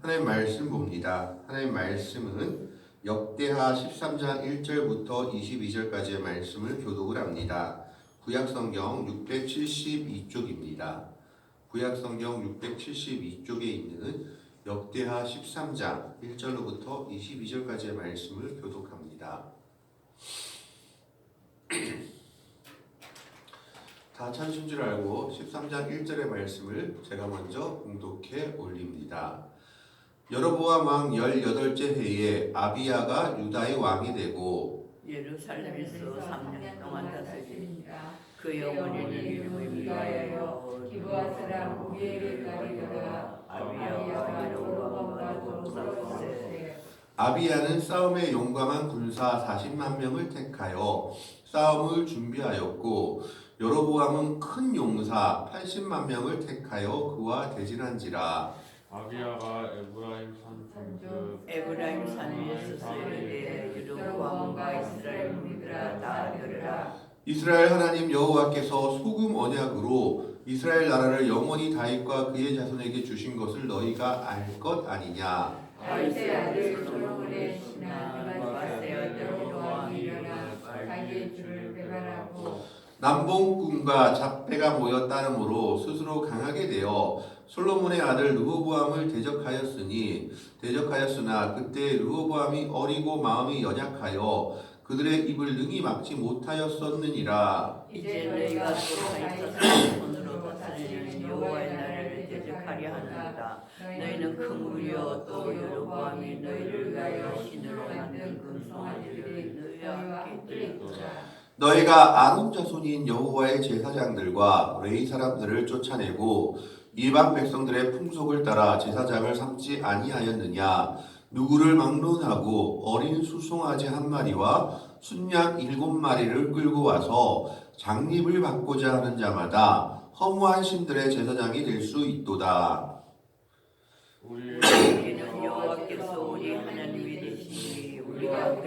하나님 말씀 봅니다. 하나님 말씀은 역대하 13장 1절부터 22절까지의 말씀을 교독을 합니다. 구약성경 672쪽입니다. 구약성경 672쪽에 있는 역대하 13장 1절로부터 22절까지의 말씀을 교독합니다. 다 찾으신 줄 알고 13장 1절의 말씀을 제가 먼저 공독해 올립니다. 여로보암 왕 18째 해에 아비야가 유다의 왕이 되고 예루살렘에서 3년 동안 다스리니라. 그 영혼의 이름을 위하여 기부한 사람 우리에게 가리더라 아비야와 여로보암과 동사세 아비야는 싸움에 용감한 군사 40만 명을 택하여 싸움을 준비하였고 여로보암은 큰 용사 80만 명을 택하여 그와 대진한지라. 아비야가 에브라임 산 중그 에브라임 산 위에서 쓰이되 여로보암과 이스라엘 무리들아 다 들으라. 이스라엘 하나님 여호와께서 소금 언약으로 이스라엘 나라를 영원히 다윗과 그의 자손에게 주신 것을 너희가 알 것 아니냐? 다윗의 아들 솔로몬의 신하 그바세 아들 여로보암이 일어나 자기의 주를 배반하고 남봉꾼과 잡배가 모여 따름으로 스스로 강하게 되어 솔로몬의 아들 르호보암을 대적하였으니 대적하였으나 그때 르호보암이 어리고 마음이 연약하여 그들의 입을 능히 막지 못하였었느니라. 이제 너희가 손으로 다스리는 여호와의 나라를 대적하려 하는다 너희는 큰 무리여 또 여로보암이 너희를 위하여 신으로 만든 금송아지를 너희와 함께 있도다 너희가 아론 자손인 여호와의 제사장들과 레이 사람들을 쫓아내고 이방 백성들의 풍속을 따라 제사장을 삼지 아니하였느냐 누구를 막론하고 어린 수송아지 한 마리와 순양 일곱 마리를 끌고 와서 장립을 받고자 하는 자마다 허무한 신들의 제사장이 될 수 있도다. 우리는 여호와께서 우리 하나님이 되시니 우리가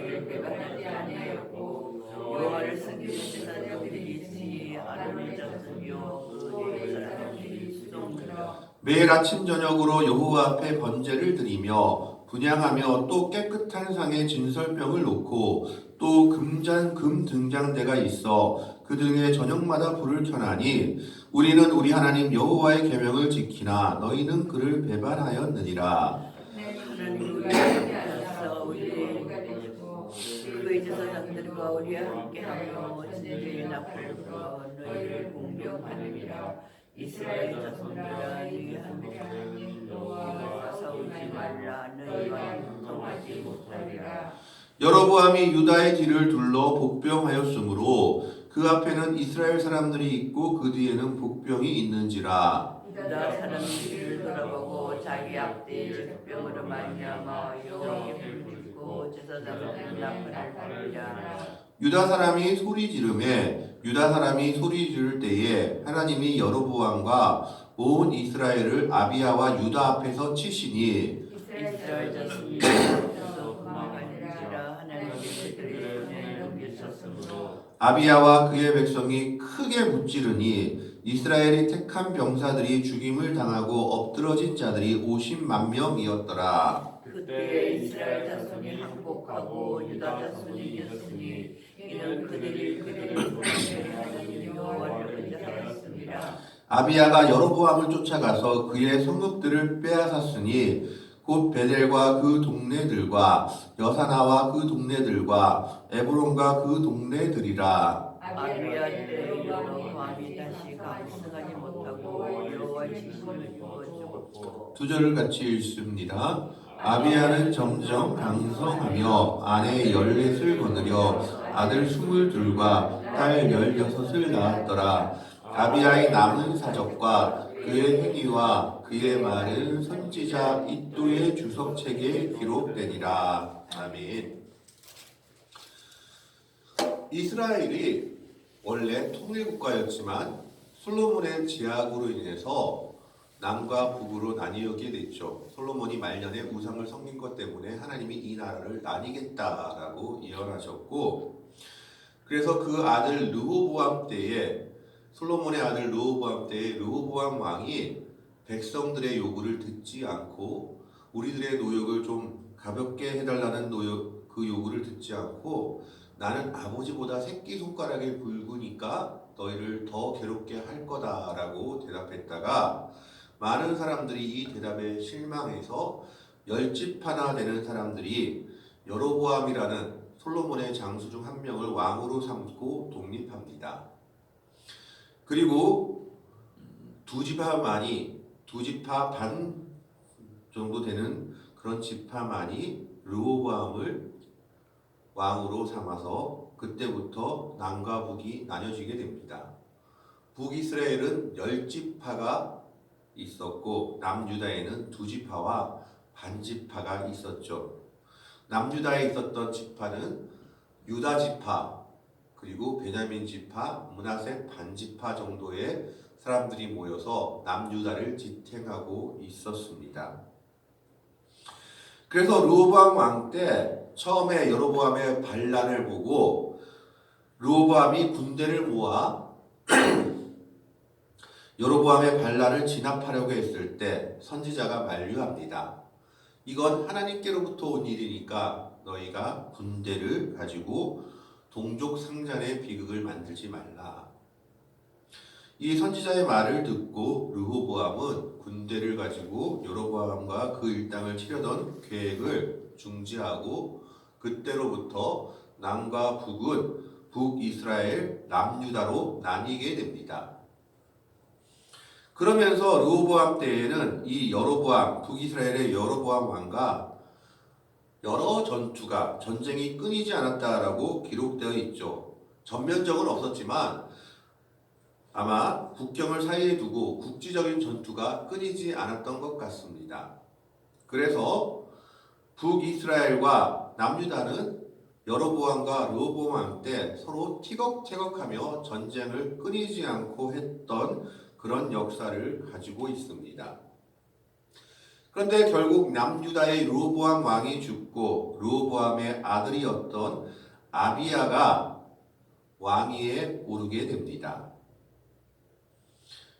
매일 아침 저녁으로 여호와 앞에 번제를 드리며 분양하며 또 깨끗한 상에 진설병을 놓고 또 금잔 금 등장대가 있어 그 등에 저녁마다 불을 켜나니 우리는 우리 하나님 여호와의 계명을 지키나 너희는 그를 배반하였느니라. 공경하느니라 이스라엘 자손들아 너희 하나님 여호와와 싸우지 말라. 너희와 동하지 못하리라. 여로보암이 유다의 뒤를 둘러 복병하였으므로 그 앞에는 이스라엘 사람들이 있고 그 뒤에는 복병이 있는지라. 유다 사람들을 돌아보고 자기 앞뒤 적병으로 말미암아 여호와께 부르고 제사장을 납을 받으리라. 유다 사람이 소리 지르매 유다 사람이 소리 지를 때에 하나님이 여로보암과 온 이스라엘을 아비야와 유다 앞에서 치시니 이스라엘 자손이 아비야와 그의 백성이 크게 무찌르니 이스라엘이 택한 병사들이 죽임을 당하고 엎드러진 자들이 50만 명이었더라. 그때 이스라엘 자손이 항복하고 유다 자손이 이겼으니 이는 그들이 그들의 손에 하나님 여호와를 의지하였습니다. 아비야가 여로보암을 쫓아가서 그의 성읍들을 빼앗았으니 곧 베델과 그 동네들과 여사나와 그 동네들과 에브론과 그 동네들이라. 아비야 여로보암이 못하고 여호와 두 절을 같이 읽습니다. 아비야는 점점 강성하며 아내 열넷을 거느려 아들 스물둘과 딸 열여섯을 낳았더라. 아비야의 남은 사적과 그의 행위와 그의 말은 선지자 이또의 주석책에 기록되니라. 아멘. 이스라엘이 원래 통일국가였지만 솔로몬의 제약으로 인해서 남과 북으로 나뉘게 됐죠. 솔로몬이 말년에 우상을 섬긴 것 때문에 하나님이 이 나라를 나뉘겠다라고 예언하셨고, 그래서 그 아들 르호보암 때에 솔로몬의 아들 르호보암 때에 르호보암 왕이 백성들의 요구를 듣지 않고 우리들의 노역을 좀 가볍게 해달라는 노역 그 요구를 듣지 않고 나는 아버지보다 새끼 손가락이 굵으니까 너희를 더 괴롭게 할 거다라고 대답했다가 많은 사람들이 이 대답에 실망해서 열집 하나 되는 사람들이 여로보암이라는 솔로몬의 장수 중 한 명을 왕으로 삼고 독립합니다. 그리고 두 지파만이 두 지파 반 정도 되는 그런 지파만이 르호보암을 왕으로 삼아서 그때부터 남과 북이 나뉘어지게 됩니다. 북이스라엘은 열 지파가 있었고 남유다에는 두 지파와 반 지파가 있었죠. 남유다에 있었던 지파는 유다 지파 그리고 베냐민 지파, 문하세 반 지파 정도의 사람들이 모여서 남유다를 지탱하고 있었습니다. 그래서 르호보암 왕 때 처음에 여로보암의 반란을 보고 르호보암이 군대를 모아 여로보암의 반란을 진압하려고 했을 때 선지자가 만류합니다. 이건 하나님께로부터 온 일이니까 너희가 군대를 가지고 동족 상잔의 비극을 만들지 말라. 이 선지자의 말을 듣고 르호보암은 군대를 가지고 여로보암과 그 일당을 치려던 계획을 중지하고 그때로부터 남과 북은 북이스라엘 남유다로 나뉘게 됩니다. 그러면서 르호보암 때에는 이 여로보암 북이스라엘의 여로보암 왕과 여러 전투가 전쟁이 끊이지 않았다라고 기록되어 있죠. 전면적은 없었지만 아마 국경을 사이에 두고 국지적인 전투가 끊이지 않았던 것 같습니다. 그래서 북이스라엘과 남유다는 여로보암과 르호보암 때 서로 티격태격하며 전쟁을 끊이지 않고 했던 그런 역사를 가지고 있습니다. 그런데 결국 남유다의 르호보암 왕이 죽고 르호보암의 아들이었던 아비야가 왕위에 오르게 됩니다.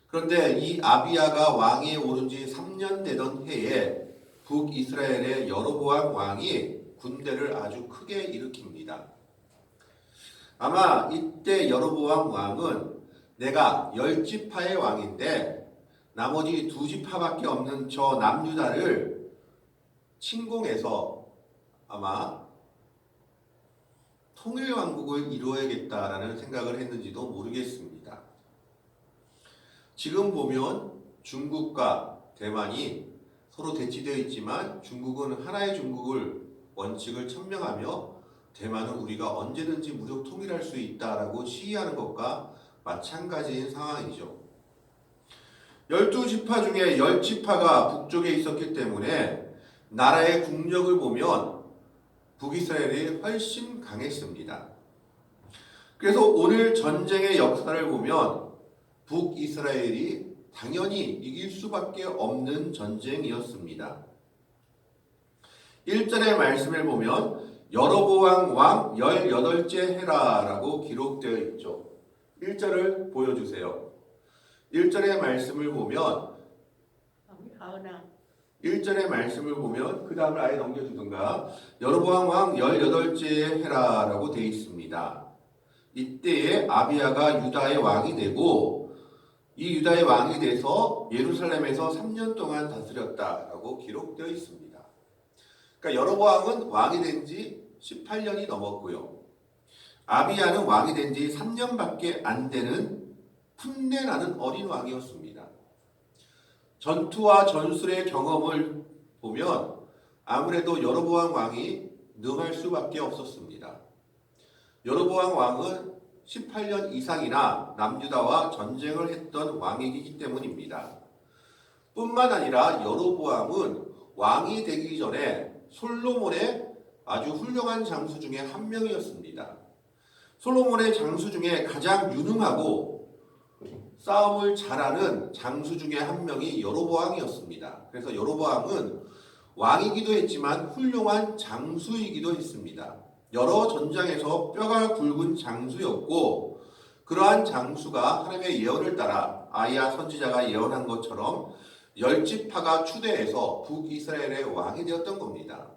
그런데 이 아비야가 왕위에 오른 지 3년 되던 해에 북이스라엘의 여로보암 왕이 군대를 아주 크게 일으킵니다. 아마 이때 여로보암 왕은 내가 열 지파의 왕인데 나머지 두 지파밖에 없는 저 남유다를 침공해서 아마 통일 왕국을 이루어야겠다라는 생각을 했는지도 모르겠습니다. 지금 보면 중국과 대만이 서로 대치되어 있지만 중국은 하나의 중국을 원칙을 천명하며 대만은 우리가 언제든지 무력 통일할 수 있다라고 시위하는 것과 마찬가지인 상황이죠. 열두 지파 중에 열 지파가 북쪽에 있었기 때문에 나라의 국력을 보면 북이스라엘이 훨씬 강했습니다. 그래서 오늘 전쟁의 역사를 보면 북이스라엘이 당연히 이길 수밖에 없는 전쟁이었습니다. 1절의 말씀을 보면 여로보암 왕 18째 해라라고 기록되어 있죠. 1절을 보여주세요. 1절의 말씀을 보면 하은아 1절의 말씀을 보면 그 다음을 아예 넘겨주든가 여로보암 왕 18째 해라라고 되어 있습니다. 이때에 아비야가 유다의 왕이 되고 이 유다의 왕이 돼서 예루살렘에서 3년 동안 다스렸다라고 기록되어 있습니다. 그러니까 여로보암은 왕이 된 지 18년이 넘었고요. 아비야는 왕이 된 지 3년밖에 안 되는 풋내나는 어린 왕이었습니다. 전투와 전술의 경험을 보면 아무래도 여로보암 왕이 능할 수밖에 없었습니다. 여로보암 왕은 18년 이상이나 남유다와 전쟁을 했던 왕이기 때문입니다. 뿐만 아니라 여로보암은 왕이 되기 전에 솔로몬의 아주 훌륭한 장수 중에 한 명이었습니다. 솔로몬의 장수 중에 가장 유능하고 싸움을 잘하는 장수 중에 한 명이 여로보암이었습니다. 그래서 여로보암은 왕이기도 했지만 훌륭한 장수이기도 했습니다. 여러 전장에서 뼈가 굵은 장수였고 그러한 장수가 하나님의 예언을 따라 아이야 선지자가 예언한 것처럼 열지파가 추대해서 북이스라엘의 왕이 되었던 겁니다.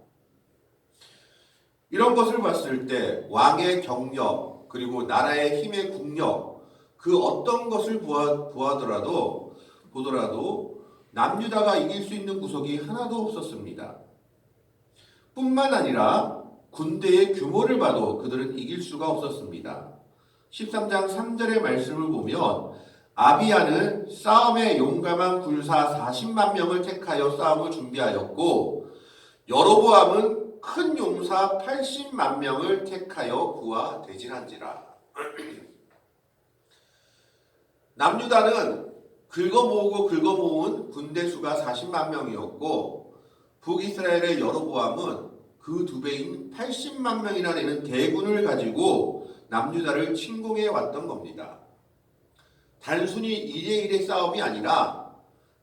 이런 것을 봤을 때 왕의 경력 그리고 나라의 힘의 국력 그 어떤 것을 보아, 보아더라도 보더라도 남유다가 이길 수 있는 구석이 하나도 없었습니다. 뿐만 아니라 군대의 규모를 봐도 그들은 이길 수가 없었습니다. 13장 3절의 말씀을 보면 아비야는 싸움에 용감한 군사 40만 명을 택하여 싸움을 준비하였고 여로보암은 큰 용사 80만 명을 택하여 구하 대진한지라. 남유다는 긁어모으고 긁어모은 군대 수가 40만 명이었고 북이스라엘의 여로보암은 그 두 배인 80만 명이나 되는 대군을 가지고 남유다를 침공해 왔던 겁니다. 단순히 2대1의 싸움이 아니라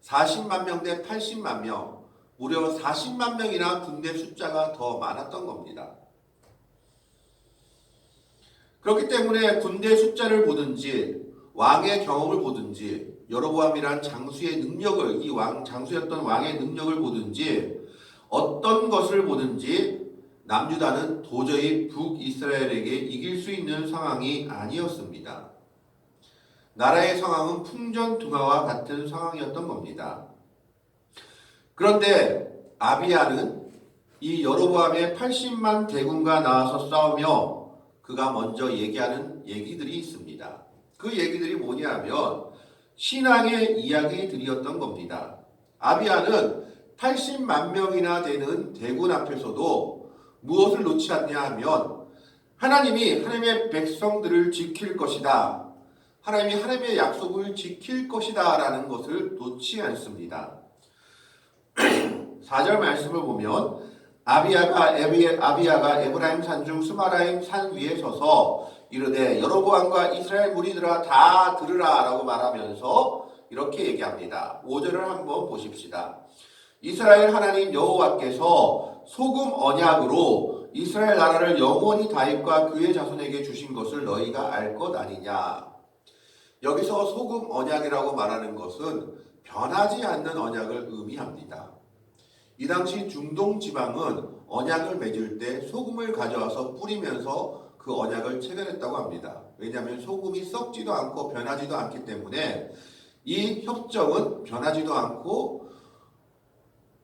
40만 명 대 80만 명, 무려 40만 명이나 군대 숫자가 더 많았던 겁니다. 그렇기 때문에 군대 숫자를 보든지 왕의 경험을 보든지 여로보암이란 장수의 능력을 이 왕 장수였던 왕의 능력을 보든지 어떤 것을 보든지 남유다는 도저히 북이스라엘에게 이길 수 있는 상황이 아니었습니다. 나라의 상황은 풍전등화와 같은 상황이었던 겁니다. 그런데 아비야는 이 여로보암의 80만 대군과 나와서 싸우며 그가 먼저 얘기하는 얘기들이 있습니다. 그 얘기들이 뭐냐면 신앙의 이야기들이었던 겁니다. 아비야는 80만 명이나 되는 대군 앞에서도 무엇을 놓지 않냐 하면 하나님이 하나님의 백성들을 지킬 것이다. 하나님이 하나님의 약속을 지킬 것이다 라는 것을 놓지 않습니다. 4절 말씀을 보면 아비야가 에비, 아비야가 에브라임 산 중 스마라임 산 위에 서서 이르되 여로보암과 이스라엘 무리들아 다 들으라라고 말하면서 이렇게 얘기합니다. 5절을 한번 보십시다. 이스라엘 하나님 여호와께서 소금 언약으로 이스라엘 나라를 영원히 다윗과 그의 자손에게 주신 것을 너희가 알 것 아니냐. 여기서 소금 언약이라고 말하는 것은 변하지 않는 언약을 의미합니다. 이 당시 중동 지방은 언약을 맺을 때 소금을 가져와서 뿌리면서 그 언약을 체결했다고 합니다. 왜냐하면 소금이 썩지도 않고 변하지도 않기 때문에 이 협정은 변하지도 않고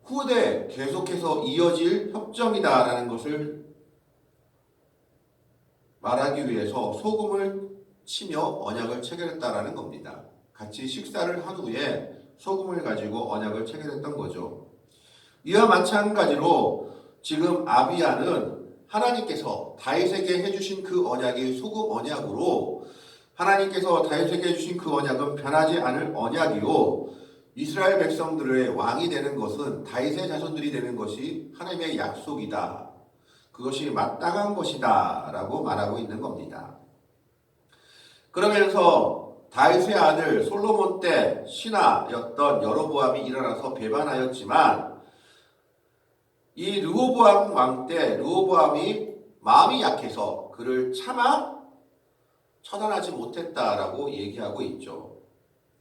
후대 계속해서 이어질 협정이다라는 것을 말하기 위해서 소금을 치며 언약을 체결했다라는 겁니다. 같이 식사를 한 후에 소금을 가지고 언약을 체결했던 거죠. 이와 마찬가지로 지금 아비야는 하나님께서 다윗에게 해주신 그 언약이 소금 언약으로 하나님께서 다윗에게 해주신 그 언약은 변하지 않을 언약이요 이스라엘 백성들의 왕이 되는 것은 다윗의 자손들이 되는 것이 하나님의 약속이다. 그것이 마땅한 것이다 라고 말하고 있는 겁니다. 그러면서 다윗의 아들 솔로몬 때 신하였던 여로보암이 일어나서 배반하였지만 이 르호보암 왕 때 르호보암이 마음이 약해서 그를 차마 처단하지 못했다라고 얘기하고 있죠.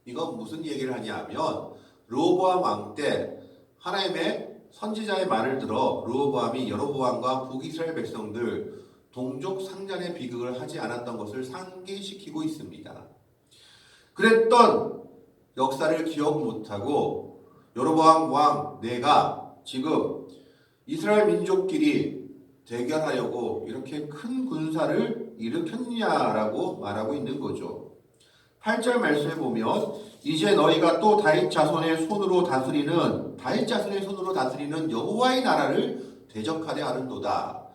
이건 무슨 얘기를 하냐면 르호보암 왕 때 하나님의 선지자의 말을 들어 르호보암이 여로보암과 북이스라엘 백성들 동족 상잔의 비극을 하지 않았던 것을 상기시키고 있습니다. 그랬던 역사를 기억 못하고 여로보암 왕 내가 지금 이스라엘 민족끼리 대결하려고 이렇게 큰 군사를 일으켰냐라고 말하고 있는 거죠. 8절 말씀에 보면 이제 너희가 또 다윗 자손의 손으로 다스리는 다윗 자손의 손으로 다스리는 여호와의 나라를 대적하려 하는도다.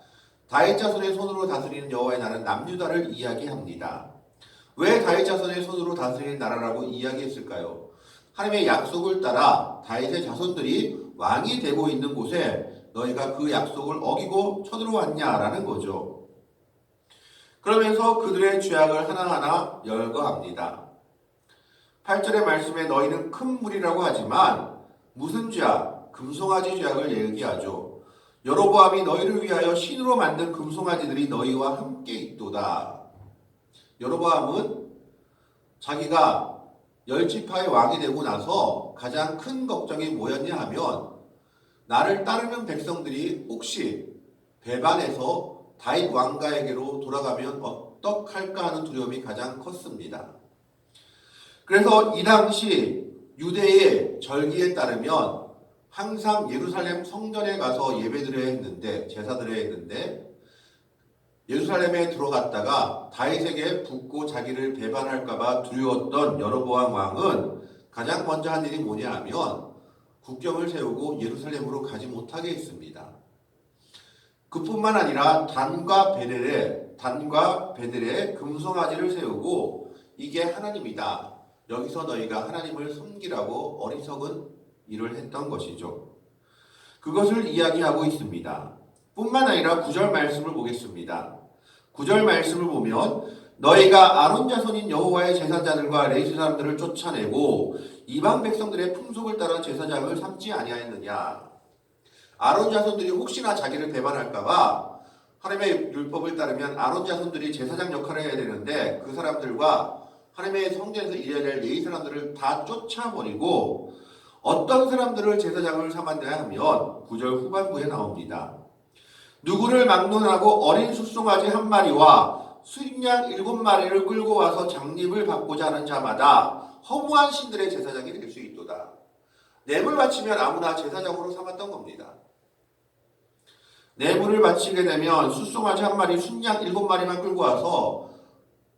다윗 자손의 손으로 다스리는 여호와의 나라는 남유다를 이야기합니다. 왜 다윗 자손의 손으로 다스리는 나라라고 이야기했을까요? 하나님의 약속을 따라 다윗의 자손들이 왕이 되고 있는 곳에 너희가 그 약속을 어기고 쳐들어왔냐라는 거죠. 그러면서 그들의 죄악을 하나하나 열거합니다. 8절의 말씀에 너희는 큰 무리라고 하지만 무슨 죄악? 금송아지 죄악을 얘기하죠. 여로보암이 너희를 위하여 신으로 만든 금송아지들이 너희와 함께 있도다. 여로보암은 자기가 열지파의 왕이 되고 나서 가장 큰 걱정이 뭐였냐 하면 나를 따르는 백성들이 혹시 배반해서 다윗 왕가에게로 돌아가면 어떡할까 하는 두려움이 가장 컸습니다. 그래서 이 당시 유대의 절기에 따르면 항상 예루살렘 성전에 가서 예배드려야 했는데 제사드려야 했는데 예루살렘에 들어갔다가 다윗에게 붙고 자기를 배반할까봐 두려웠던 여로보암 왕은 가장 먼저 한 일이 뭐냐 하면 국경을 세우고 예루살렘으로 가지 못하게 했습니다. 그뿐만 아니라 단과 베델에 단과 베델에 금송아지를 세우고 이게 하나님이다. 여기서 너희가 하나님을 섬기라고 어리석은 일을 했던 것이죠. 그것을 이야기하고 있습니다. 뿐만 아니라 구절 말씀을 보겠습니다. 구절 말씀을 보면 너희가 아론 자손인 여호와의 제사장들과 레이스 사람들을 쫓아내고 이방 백성들의 풍속을 따라 제사장을 삼지 아니하였느냐. 아론 자손들이 혹시나 자기를 배반할까봐 하나님의 율법을 따르면 아론 자손들이 제사장 역할을 해야 되는데 그 사람들과 하나님의 성전에서 일해야 될 레이 사람들을 다 쫓아버리고 어떤 사람들을 제사장을 삼았냐 하면 구절 후반부에 나옵니다. 누구를 막론하고 어린 숫송아지 한 마리와 수익양 일곱 마리를 끌고 와서 장립을 받고자 하는 자마다 허무한 신들의 제사장이 될 수 있도다. 뇌물 바치면 아무나 제사장으로 삼았던 겁니다. 뇌물을 바치게 되면 숫송아지 한 마리, 순양 일곱 마리만 끌고 와서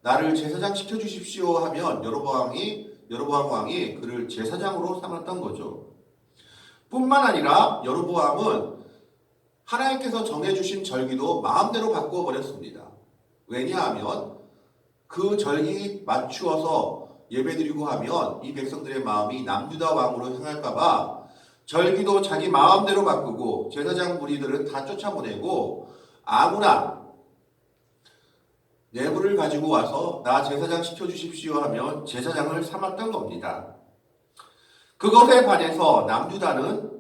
나를 제사장 시켜 주십시오 하면 여로보암이 여로보암 왕이 그를 제사장으로 삼았던 거죠. 뿐만 아니라 여로보암은 하나님께서 정해주신 절기도 마음대로 바꾸어 버렸습니다. 왜냐하면 그 절기 맞추어서 예배드리고 하면 이 백성들의 마음이 남유다 왕으로 향할까봐 절기도 자기 마음대로 바꾸고 제사장 무리들은 다 쫓아보내고 아무나 뇌물을 가지고 와서 나 제사장 시켜주십시오 하면 제사장을 삼았던 겁니다. 그것에 반해서 남유다는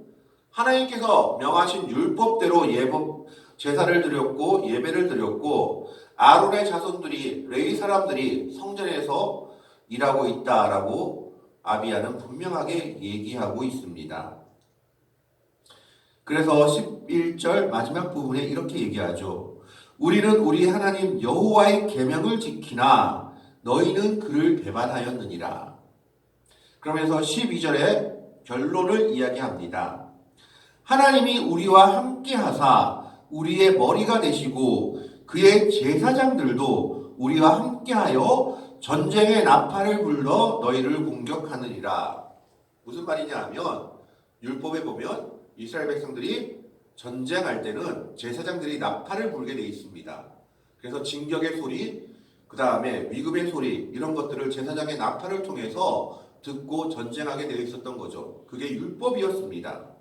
하나님께서 명하신 율법대로 예법 제사를 드렸고 예배를 드렸고 아론의 자손들이 레위 사람들이 성전에서 일하고 있다라고 아비야는 분명하게 얘기하고 있습니다. 그래서 11절 마지막 부분에 이렇게 얘기하죠. 우리는 우리 하나님 여호와의 계명을 지키나 너희는 그를 배반하였느니라. 그러면서 12절에 결론을 이야기합니다. 하나님이 우리와 함께 하사 우리의 머리가 되시고 그의 제사장들도 우리와 함께하여 전쟁의 나팔을 불러 너희를 공격하느니라. 무슨 말이냐 하면 율법에 보면 이스라엘 백성들이 전쟁할 때는 제사장들이 나팔을 불게 돼 있습니다. 그래서 진격의 소리, 그 다음에 위급의 소리 이런 것들을 제사장의 나팔을 통해서 듣고 전쟁하게 되어 있었던 거죠. 그게 율법이었습니다.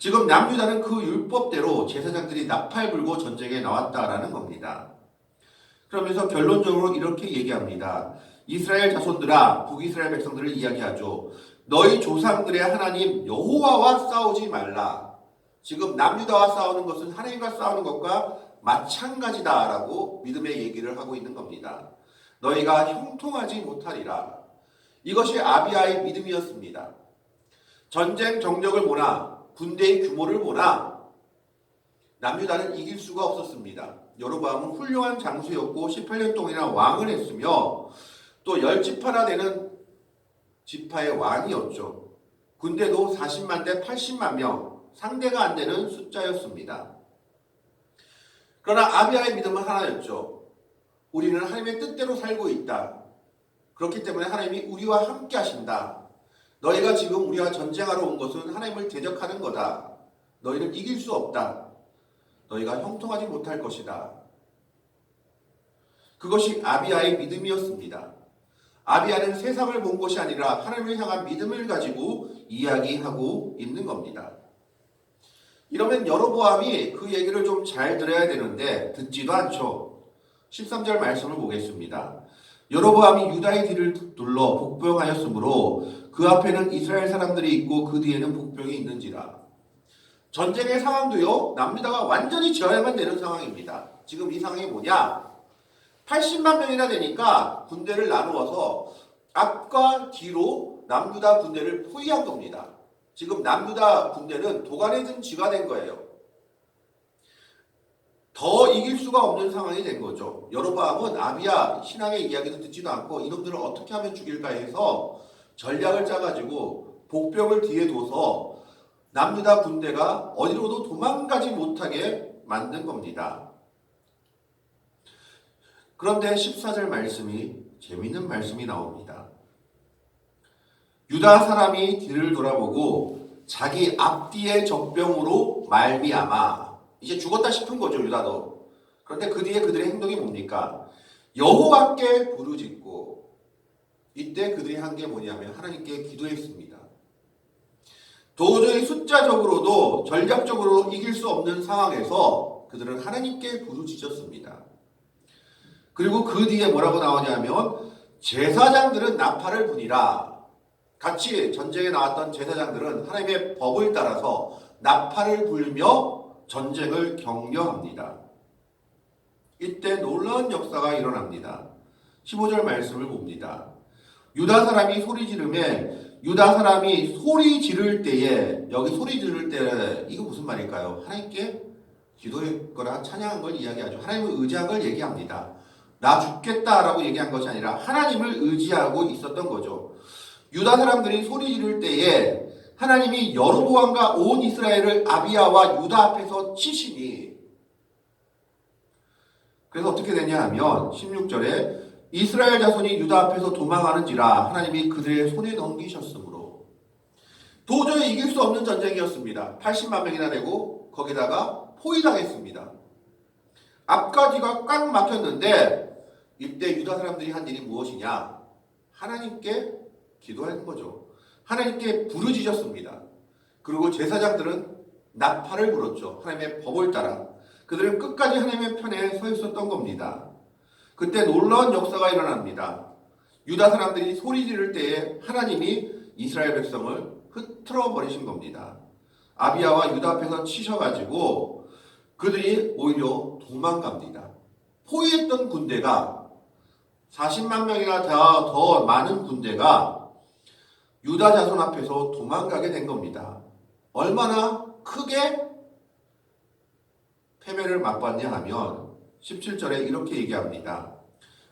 지금 남유다는 그 율법대로 제사장들이 나팔 불고 전쟁에 나왔다라는 겁니다. 그러면서 결론적으로 이렇게 얘기합니다. 이스라엘 자손들아 북이스라엘 백성들을 이야기하죠. 너희 조상들의 하나님 여호와와 싸우지 말라. 지금 남유다와 싸우는 것은 하나님과 싸우는 것과 마찬가지다라고 믿음의 얘기를 하고 있는 겁니다. 너희가 형통하지 못하리라. 이것이 아비아의 믿음이었습니다. 전쟁 정력을 보나 군대의 규모를 보나 남유다는 이길 수가 없었습니다. 여로보암은 훌륭한 장수였고 18년 동안이나 왕을 했으며 또 열지파나 되는 지파의 왕이었죠. 군대도 40만 대 80만 명 상대가 안 되는 숫자였습니다. 그러나 아비아의 믿음은 하나였죠. 우리는 하나님의 뜻대로 살고 있다. 그렇기 때문에 하나님이 우리와 함께 하신다. 너희가 지금 우리와 전쟁하러 온 것은 하나님을 대적하는 거다. 너희는 이길 수 없다. 너희가 형통하지 못할 것이다. 그것이 아비아의 믿음이었습니다. 아비아는 세상을 본 것이 아니라 하나님을 향한 믿음을 가지고 이야기하고 있는 겁니다. 이러면 여로보암이 그 얘기를 좀 잘 들어야 되는데 듣지도 않죠. 13절 말씀을 보겠습니다. 여로보암이 유다의 뒤를 둘러 복병하였으므로 그 앞에는 이스라엘 사람들이 있고 그 뒤에는 복병이 있는지라. 전쟁의 상황도요. 남유다가 완전히 지어야만 되는 상황입니다. 지금 이 상황이 뭐냐? 80만 명이나 되니까 군대를 나누어서 앞과 뒤로 남유다 군대를 포위한 겁니다. 지금 남유다 군대는 든 쥐가 된 거예요. 더 이길 수가 없는 상황이 된 거죠. 여로보암은 아비야 신앙의 이야기도 듣지도 않고 이놈들을 어떻게 하면 죽일까 해서 전략을 짜가지고 복병을 뒤에 둬서 남유다 군대가 어디로도 도망가지 못하게 만든 겁니다. 그런데 14절 말씀이 재밌는 말씀이 나옵니다. 유다 사람이 뒤를 돌아보고 자기 앞뒤의 적병으로 말미암아 이제 죽었다 싶은 거죠 유다도. 그런데 그 뒤에 그들의 행동이 뭡니까? 여호와께 부르짖고 이때 그들이 한 게 뭐냐면 하나님께 기도했습니다. 도저히 숫자적으로도 전략적으로 이길 수 없는 상황에서 그들은 하나님께 부르짖었습니다. 그리고 그 뒤에 뭐라고 나오냐면 제사장들은 나팔을 부니라. 같이 전쟁에 나왔던 제사장들은 하나님의 법을 따라서 나팔을 불며 전쟁을 격려합니다. 이때 놀라운 역사가 일어납니다. 15절 말씀을 봅니다. 유다 사람이 소리 지르매 유다 사람이 소리 지를 때에 여기 소리 지를 때 이거 무슨 말일까요? 하나님께 기도했거나 찬양한 걸 이야기하죠. 하나님을 의지한 걸 얘기합니다. 나 죽겠다라고 얘기한 것이 아니라 하나님을 의지하고 있었던 거죠. 유다 사람들이 소리 지를 때에 하나님이 여로보암과 온 이스라엘을 아비야와 유다 앞에서 치시니 그래서 어떻게 되냐 하면 16절에 이스라엘 자손이 유다 앞에서 도망하는지라 하나님이 그들의 손에 넘기셨으므로 도저히 이길 수 없는 전쟁이었습니다. 80만 명이나 되고 거기다가 포위당했습니다. 앞과 뒤가 꽉 막혔는데 이때 유다 사람들이 한 일이 무엇이냐? 하나님께 기도하는 거죠. 하나님께 부르짖었습니다. 그리고 제사장들은 나팔을 불었죠. 하나님의 법을 따라. 그들은 끝까지 하나님의 편에 서 있었던 겁니다. 그때 놀라운 역사가 일어납니다. 유다 사람들이 소리 지를 때에 하나님이 이스라엘 백성을 흐트러 버리신 겁니다. 아비야와 유다 앞에서 치셔가지고 그들이 오히려 도망갑니다. 포위했던 군대가 40만 명이나 더, 더 많은 군대가 유다 자손 앞에서 도망가게 된 겁니다. 얼마나 크게 패배를 맛봤냐 하면 17절에 이렇게 얘기합니다.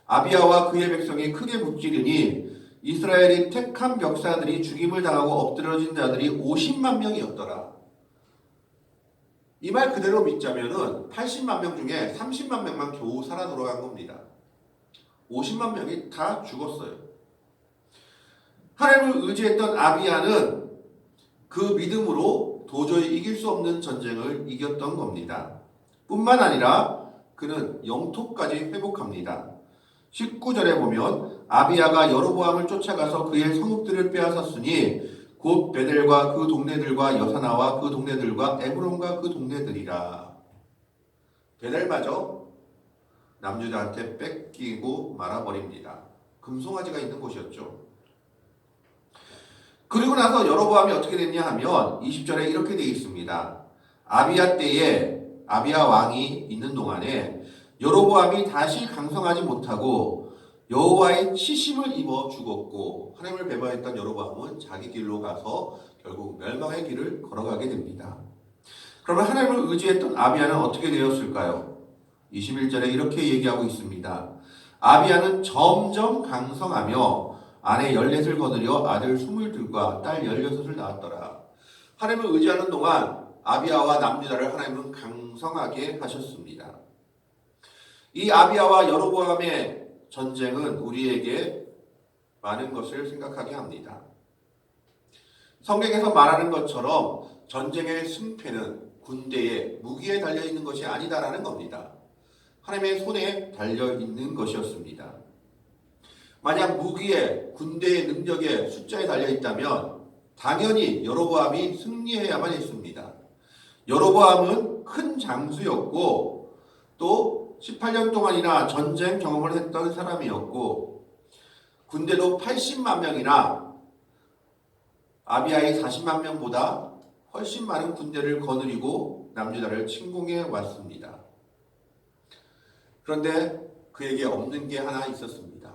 아비야와 그의 백성이 크게 묵지르니 이스라엘이 택한 벽사들이 죽임을 당하고 엎드러진 자들이 50만 명이었더라. 이 말 그대로 믿자면은 80만 명 중에 30만 명만 겨우 살아 돌아간 겁니다. 50만 명이 다 죽었어요. 하나님을 의지했던 아비야는 그 믿음으로 도저히 이길 수 없는 전쟁을 이겼던 겁니다. 뿐만 아니라 그는 영토까지 회복합니다. 19절에 보면 아비야가 여로보암을 쫓아가서 그의 성읍들을 빼앗았으니 곧 베델과 그 동네들과 여사나와 그 동네들과 에브론과 그 동네들이라. 베델마저 남유다한테 뺏기고 말아버립니다. 금송아지가 있는 곳이었죠. 그리고 나서 여로보암이 어떻게 됐냐 하면 20절에 이렇게 되어 있습니다. 아비야 때에 아비야 왕이 있는 동안에 여로보암이 다시 강성하지 못하고 여호와의 치심을 입어 죽었고 하나님을 배반했던 여로보암은 자기 길로 가서 결국 멸망의 길을 걸어가게 됩니다. 그러면 하나님을 의지했던 아비야는 어떻게 되었을까요? 21절에 이렇게 얘기하고 있습니다. 아비야는 점점 강성하며 아내 14을 거느려 아들 20들과 딸 16을 낳았더라. 하나님을 의지하는 동안 아비야와 남유다를 하나님은 강성하게 하셨습니다. 이 아비야와 여로보암의 전쟁은 우리에게 많은 것을 생각하게 합니다. 성경에서 말하는 것처럼 전쟁의 승패는 군대에 무기에 달려 있는 것이 아니다라는 겁니다. 하나님의 손에 달려 있는 것이었습니다. 만약 무기에 군대의 능력에 숫자에 달려 있다면 당연히 여로보암이 승리해야만 했습니다. 여로보암은 큰 장수였고 또 18년 동안이나 전쟁 경험을 했던 사람이었고 군대도 80만 명이나 아비아의 40만 명보다 훨씬 많은 군대를 거느리고 남유다를 침공해 왔습니다. 그런데 그에게 없는 게 하나 있었습니다.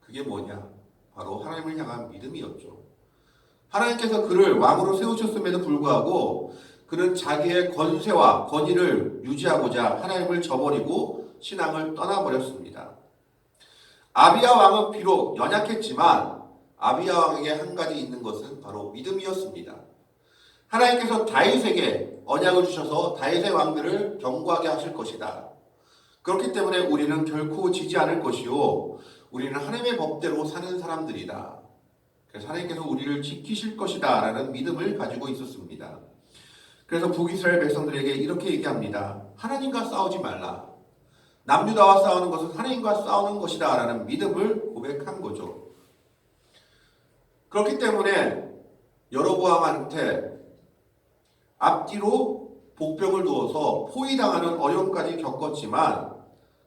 그게 뭐냐? 바로 하나님을 향한 믿음이었죠. 하나님께서 그를 왕으로 세우셨음에도 불구하고 그는 자기의 권세와 권위를 유지하고자 하나님을 저버리고 신앙을 떠나버렸습니다. 아비야 왕은 비록 연약했지만 아비야 왕에게 한 가지 있는 것은 바로 믿음이었습니다. 하나님께서 다윗에게 언약을 주셔서 다윗의 왕들을 경고하게 하실 것이다. 그렇기 때문에 우리는 결코 지지 않을 것이요. 우리는 하나님의 법대로 사는 사람들이다. 그래서 하나님께서 우리를 지키실 것이다. 라는 믿음을 가지고 있었습니다. 그래서 북이스라엘 백성들에게 이렇게 얘기합니다. 하나님과 싸우지 말라. 남유다와 싸우는 것은 하나님과 싸우는 것이다. 라는 믿음을 고백한 거죠. 그렇기 때문에 여로보암한테 앞뒤로 복병을 두어서 포위당하는 어려움까지 겪었지만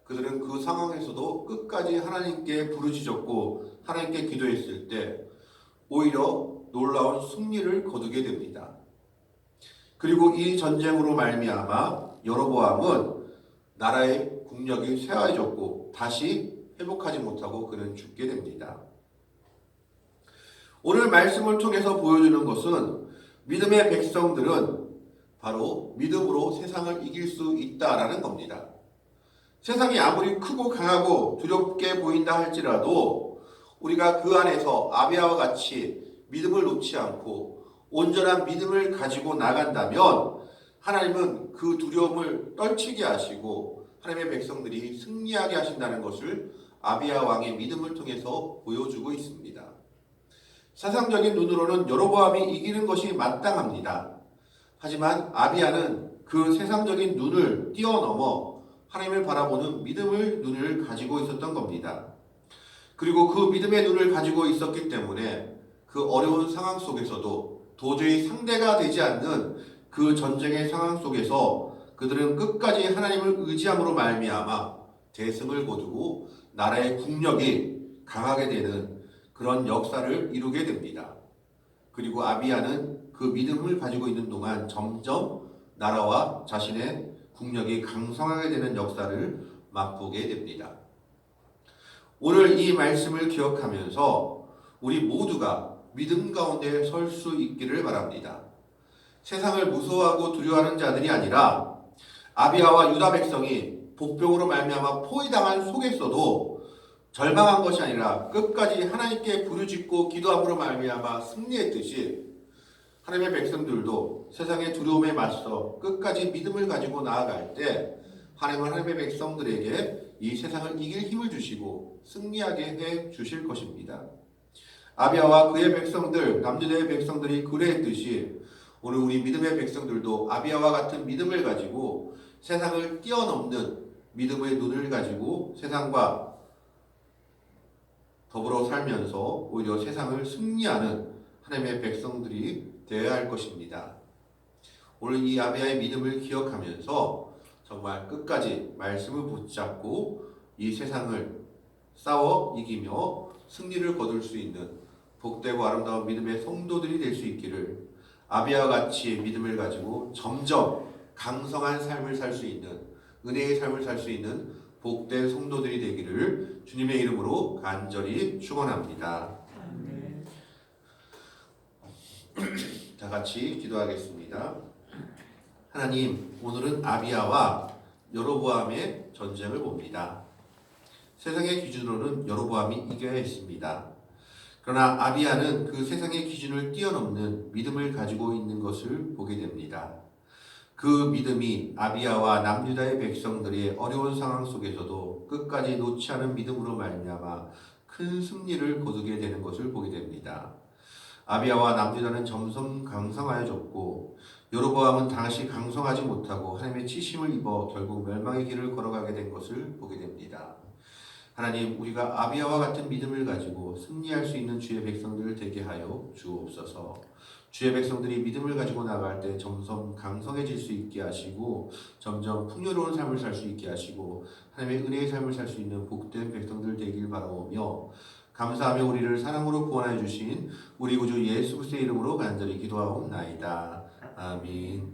그들은 그 상황에서도 끝까지 하나님께 부르짖었고 하나님께 기도했을 때 오히려 놀라운 승리를 거두게 됩니다. 그리고 이 전쟁으로 말미암아 여로보암은 나라의 국력이 쇠화해졌고 다시 회복하지 못하고 그는 죽게 됩니다. 오늘 말씀을 통해서 보여주는 것은 믿음의 백성들은 바로 믿음으로 세상을 이길 수 있다라는 겁니다. 세상이 아무리 크고 강하고 두렵게 보인다 할지라도 우리가 그 안에서 아비아와 같이 믿음을 놓지 않고 온전한 믿음을 가지고 나간다면 하나님은 그 두려움을 떨치게 하시고 하나님의 백성들이 승리하게 하신다는 것을 아비아 왕의 믿음을 통해서 보여주고 있습니다. 세상적인 눈으로는 여로보암이 이기는 것이 마땅합니다. 하지만 아비아는 그 세상적인 눈을 뛰어넘어 하나님을 바라보는 믿음을 눈을 가지고 있었던 겁니다. 그리고 그 믿음의 눈을 가지고 있었기 때문에 그 어려운 상황 속에서도 도저히 상대가 되지 않는 그 전쟁의 상황 속에서 그들은 끝까지 하나님을 의지함으로 말미암아 대승을 거두고 나라의 국력이 강하게 되는 그런 역사를 이루게 됩니다. 그리고 아비아는 그 믿음을 가지고 있는 동안 점점 나라와 자신의 국력이 강성하게 되는 역사를 맛보게 됩니다. 오늘 이 말씀을 기억하면서 우리 모두가 믿음 가운데 설 수 있기를 바랍니다. 세상을 무서워하고 두려워하는 자들이 아니라 아비아와 유다 백성이 복병으로 말미암아 포위당한 속에서도 절망한 것이 아니라 끝까지 하나님께 부르짖고 기도함으로 말미암아 승리했듯이 하나님의 백성들도 세상의 두려움에 맞서 끝까지 믿음을 가지고 나아갈 때 하나님은 하나님의 백성들에게 이 세상을 이길 힘을 주시고 승리하게 해 주실 것입니다. 아비아와 그의 백성들, 남유다의 백성들이 그래했듯이 오늘 우리 믿음의 백성들도 아비아와 같은 믿음을 가지고 세상을 뛰어넘는 믿음의 눈을 가지고 세상과 더불어 살면서 오히려 세상을 승리하는 하나님의 백성들이 되어야 할 것입니다. 오늘 이 아비아의 믿음을 기억하면서 정말 끝까지 말씀을 붙잡고 이 세상을 싸워 이기며 승리를 거둘 수 있는 복되고 아름다운 믿음의 성도들이 될 수 있기를 아비아와 같이 믿음을 가지고 점점 강성한 삶을 살 수 있는 은혜의 삶을 살 수 있는 복된 성도들이 되기를 주님의 이름으로 간절히 축원합니다. 다 같이 기도하겠습니다. 하나님, 오늘은 아비아와 여로보암의 전쟁을 봅니다. 세상의 기준으로는 여로보암이 이겨야 했습니다. 그러나 아비아는 그 세상의 기준을 뛰어넘는 믿음을 가지고 있는 것을 보게 됩니다. 그 믿음이 아비아와 남유다의 백성들의 어려운 상황 속에서도 끝까지 놓지 않은 믿음으로 말미암아 큰 승리를 거두게 되는 것을 보게 됩니다. 아비아와 남유다는 점점 강성하여졌고 여로보암은 당시 강성하지 못하고 하나님의 치심을 입어 결국 멸망의 길을 걸어가게 된 것을 보게 됩니다. 하나님 우리가 아비아와 같은 믿음을 가지고 승리할 수 있는 주의 백성들을 되게 하여 주옵소서. 주의 백성들이 믿음을 가지고 나갈 때 점점 강성해질 수 있게 하시고 점점 풍요로운 삶을 살 수 있게 하시고 하나님의 은혜의 삶을 살 수 있는 복된 백성들 되길 바라오며 감사하며 우리를 사랑으로 구원해 주신 우리 구주 예수 그리스도의 이름으로 간절히 기도하옵나이다. 아멘.